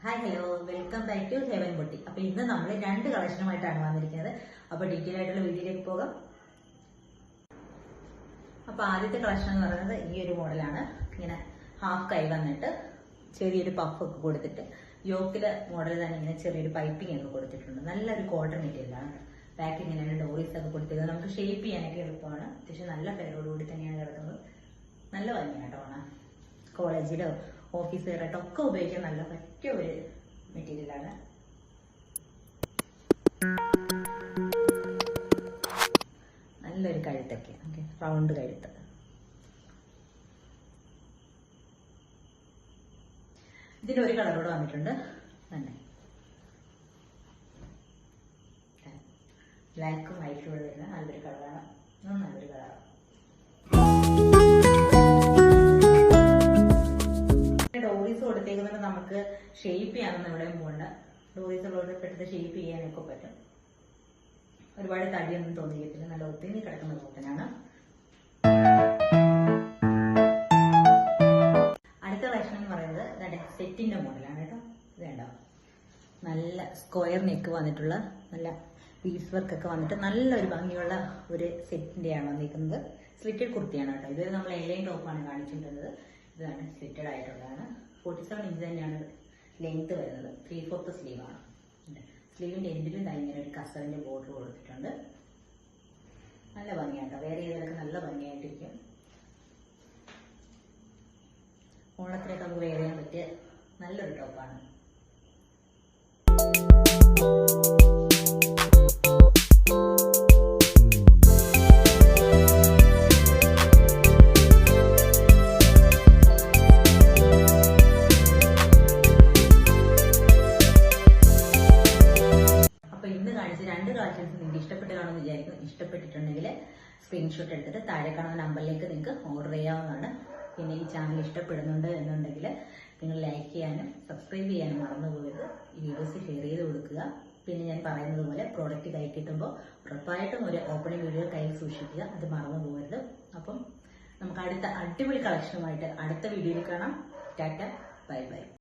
Hi hello welcome back to heaven beauty അപ്പൊ ഇന്ന് നമ്മൾ രണ്ട് കളക്ഷനുമായിട്ടാണ് വന്നിരിക്കുന്നത്. അപ്പൊ ഡീറ്റെയിൽ ആയിട്ടുള്ള വീഡിയോയിലേക്ക് പോകാം. അപ്പൊ ആദ്യത്തെ കളക്ഷൻ എന്ന് പറയുന്നത് ഈ ഒരു മോഡലാണ്. ഇങ്ങനെ ഹാഫ് കൈ വന്നിട്ട് ചെറിയൊരു പഫ് ഒക്കെ കൊടുത്തിട്ട് യോക്കിലെ മോഡൽ തന്നെ ഇങ്ങനെ ചെറിയൊരു പൈപ്പിംഗ് ഒക്കെ കൊടുത്തിട്ടുണ്ട്. നല്ലൊരു കോട്ടൺ മെറ്റീരിയലാണ് ബാക്ക് ഇങ്ങനെ ഡോറീസ് ഒക്കെ കൊടുത്തിരുന്നത് നമുക്ക് ഷേപ്പ് ചെയ്യാനൊക്കെ എളുപ്പമാണ്. അത്യാവശ്യം നല്ല പേരോടുകൂടി തന്നെയാണ് കിടക്കുന്നത്. നല്ല ഭംഗിയാണ് കേട്ടോ കോളേജിലോ ഓഫീസ് കയറട്ടെ ഒക്കെ ഉപയോഗിക്കാൻ നല്ല പറ്റിയ ഒരു മെറ്റീരിയലാണ് നല്ലൊരു കഴുത്തൊക്കെ ഓക്കെ റൗണ്ട് കഴുത്ത്. ഇതിന് ഒരു കളറോട് വന്നിട്ടുണ്ട്. തന്നെ. ബ്ലാക്കും വൈറ്റും വരുന്ന നമുക്ക് ചെയ്യാനും നമ്മുടെ മുകളിൽ ഡോറീസ് ഉള്ളത് പെട്ടെന്ന് ഷെയ്പ്പ് ചെയ്യാനൊക്കെ പറ്റും. ഒരുപാട് തടിയൊന്നും തോന്നിക്കത്തില്ല. നല്ല ഒത്തിരി കിടക്കുന്ന കോട്ടനാണ് അടുത്ത കളക്ഷൻ എന്ന് പറയുന്നത് സെറ്റിന്റെ മോഡലാണ് കേട്ടോ. വേണ്ട നല്ല സ്ക്വയർ നെക്ക് വന്നിട്ടുള്ള നല്ല പീസ് വർക്ക് ഒക്കെ വന്നിട്ട് നല്ല ഒരു ഭംഗിയുള്ള ഒരു സെറ്റിന്റെയാണ് വന്നിരിക്കുന്നത്. സ്ലിറ്റഡ് കുർത്തിയാണ് കേട്ടോ. ഇത് നമ്മൾ എല്ലാം ടോപ്പാണ് കാണിച്ചിട്ടുള്ളത്. ഇതാണ് സ്ലിറ്റഡ് ആയിട്ടുള്ളതാണ്. ഫോർട്ടി സെവൻ ഇഞ്ച് തന്നെയാണ് ലെങ്ത് വരുന്നത്. ത്രീ ഫോർത്ത് സ്ലീവാണ് ആണ്. സ്ലീവിന്റെ എൻഡിലും ഇങ്ങനെ ഒരു കസവിന്റെ ബോർഡർ കൊടുത്തിട്ടുണ്ട്. നല്ല ഭംഗിയാട്ടോ. വേറെ ഏതൊക്കെ നല്ല ഭംഗിയായിട്ടിരിക്കും. ഓണത്തിനൊക്കെ നമുക്ക് വേറെ ചെയ്യാൻ പറ്റിയ നല്ലൊരു ടോപ്പാണ് കളക്ഷൻസ് നിങ്ങൾക്ക് ഇഷ്ടപ്പെട്ട് കാണുമെന്ന് വിചാരിക്കും ഇഷ്ടപ്പെട്ടിട്ടുണ്ടെങ്കിൽ സ്ക്രീൻഷോട്ട് എടുത്തിട്ട് താഴെ കാണുന്ന നമ്പറിലേക്ക് നിങ്ങൾക്ക് ഓർഡർ ചെയ്യാവുന്നതാണ്. പിന്നെ ഈ ചാനൽ ഇഷ്ടപ്പെടുന്നുണ്ട് എന്നുണ്ടെങ്കിൽ നിങ്ങൾ ലൈക്ക് ചെയ്യാനും സബ്സ്ക്രൈബ് ചെയ്യാനും മറന്നു പോകരുത്. ഈ വീഡിയോസ് ഷെയർ ചെയ്ത് കൊടുക്കുക. പിന്നെ ഞാൻ പറയുന്നത് പോലെ പ്രോഡക്റ്റ് കൈ കിട്ടുമ്പോൾ ഉറപ്പായിട്ടും ഒരു ഓപ്പണിംഗ് വീഡിയോ കയ്യിൽ സൂക്ഷിക്കുക. അത് മറന്നു പോകരുത്. അപ്പം നമുക്ക് അടുത്ത അടിപൊളി കളക്ഷനുമായിട്ട് അടുത്ത വീഡിയോയിൽ കാണാം. Tata bye bye.